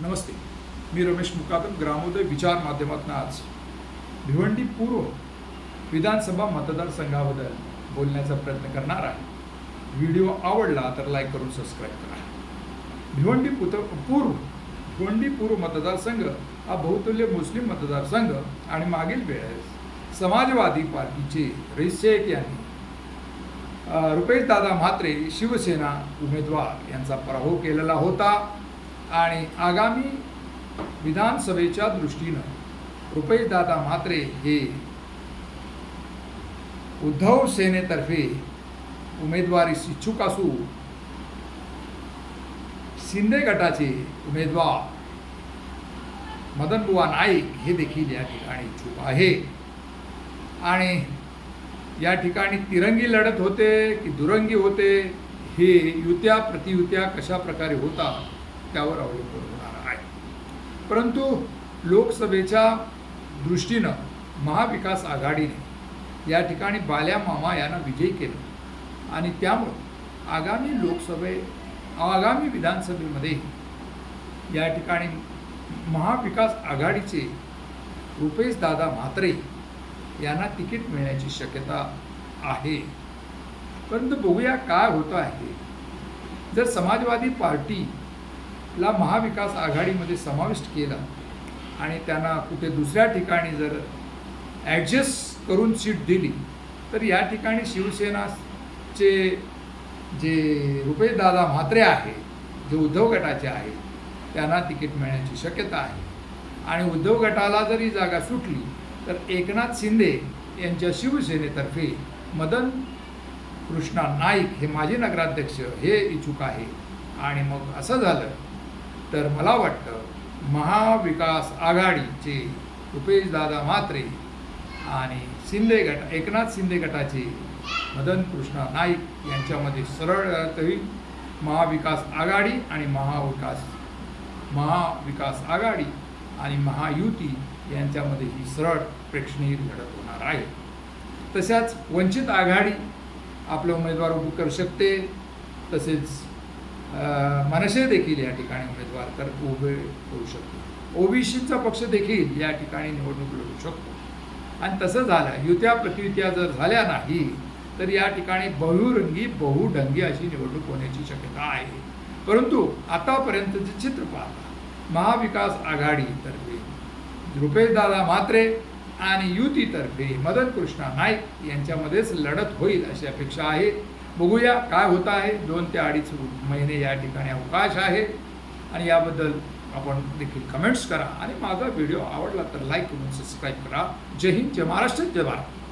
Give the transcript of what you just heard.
नमस्ते. मी रमेश मुकादम ग्रामोदय विचार माध्यमातून आज भिवंडी पूर्व विधानसभा मतदारसंघाबद्दल बोलण्याचा प्रयत्न करणार आहे. व्हिडिओ आवडला तर लाईक करून सबस्क्राईब करा. भिवंडी पुत पूर्व भिवंडी पूर्व मतदारसंघ हा बहुतुल्य मुस्लिम मतदारसंघ आणि मागील वेळेस समाजवादी पार्टीचे रईस शेख यांनी रुपेशदादा म्हात्रे शिवसेना उमेदवार यांचा पराभव केलेला होता. आणि आगामी विधानसभेच्या दृष्टीनं रुपेशदादा म्हात्रे हे उद्धव सेनेतर्फे उमेदवारीस इच्छुक असू शिंदे गटाचे उमेदवार मदनबुवा नाईक हे देखील या ठिकाणी इच्छुक आहे. आणि या ठिकाणी तिरंगी लढत होते की दुरंगी होते हे युत्या प्रतियुत्या कशा प्रकारे होतात त्यावर अवलंबून होणार आहे. परंतु लोकसभेच्या दृष्टीनं महाविकास आघाडीने या ठिकाणी बाल्या मामा यांना विजयी केलं. आणि त्यामुळं आगामी लोकसभे आगामी विधानसभेमध्ये या ठिकाणी महाविकास आघाडीचे रुपेश दादा म्हात्रे यांना तिकीट मिळण्याची शक्यता आहे. परंतु बघूया काय होतं आहे. जर समाजवादी पार्टी ला महाविकास आघाडीमध्ये समाविष्ट केला. आणि त्यांना कुठे दुसऱ्या ठिकाणी जर ॲडजस्ट करून सीट दिली तर या ठिकाणी शिवसेनाचे जे रुपेशदादा म्हात्रे आहे जे उद्धव गटाचे आहेत त्यांना तिकीट मिळण्याची शक्यता आहे. आणि उद्धव गटाला जरी जागा सुटली तर एकनाथ शिंदे यांच्या शिवसेनेतर्फे मदन कृष्णा नाईक हे माजी नगराध्यक्ष हे इच्छुक आहे. आणि मग असं झालं तर मला वाटतं महाविकास आघाडीचे रुपेशदादा म्हात्रे आणि शिंदे गट एकनाथ शिंदे गटाचे मदन कृष्णा नाईक यांच्यामध्ये सरळ होईल. महाविकास आघाडी आणि महाविकास महाविकास आघाडी आणि महायुती यांच्यामध्ये ही सरळ प्रेक्षणीय लढत होणार आहे. तशाच वंचित आघाडी आपले उमेदवार उभे करू शकते. तसेच मनसे देखील या ठिकाणी उमेदवार तर उभे करू शकतो ओबीसीचा पक्ष देखील या ठिकाणी निवडणूक लढू शकतो. आणि तसं झालं युत्या प्रतियुत्या जर झाल्या नाही तर या ठिकाणी बहुरंगी बहुढंगी अशी निवडणूक होण्याची शक्यता आहे. परंतु आतापर्यंतचे चित्र पाहता महाविकास आघाडीतर्फे रुपेशदादा म्हात्रे आणि युतीतर्फे मदन कृष्णा नाईक यांच्यामध्येच लढत होईल अशी अपेक्षा आहे. बघूया काय होत आहे. दोन ते अडीच महिने या ठिकाणी अवकाश आहे. आणि याबद्दल आपण देखील कमेंट्स करा. आणि माझा व्हिडिओ आवडला तर लाईक करून सबस्क्राईब करा. जय हिंद जय महाराष्ट्र जय भारत.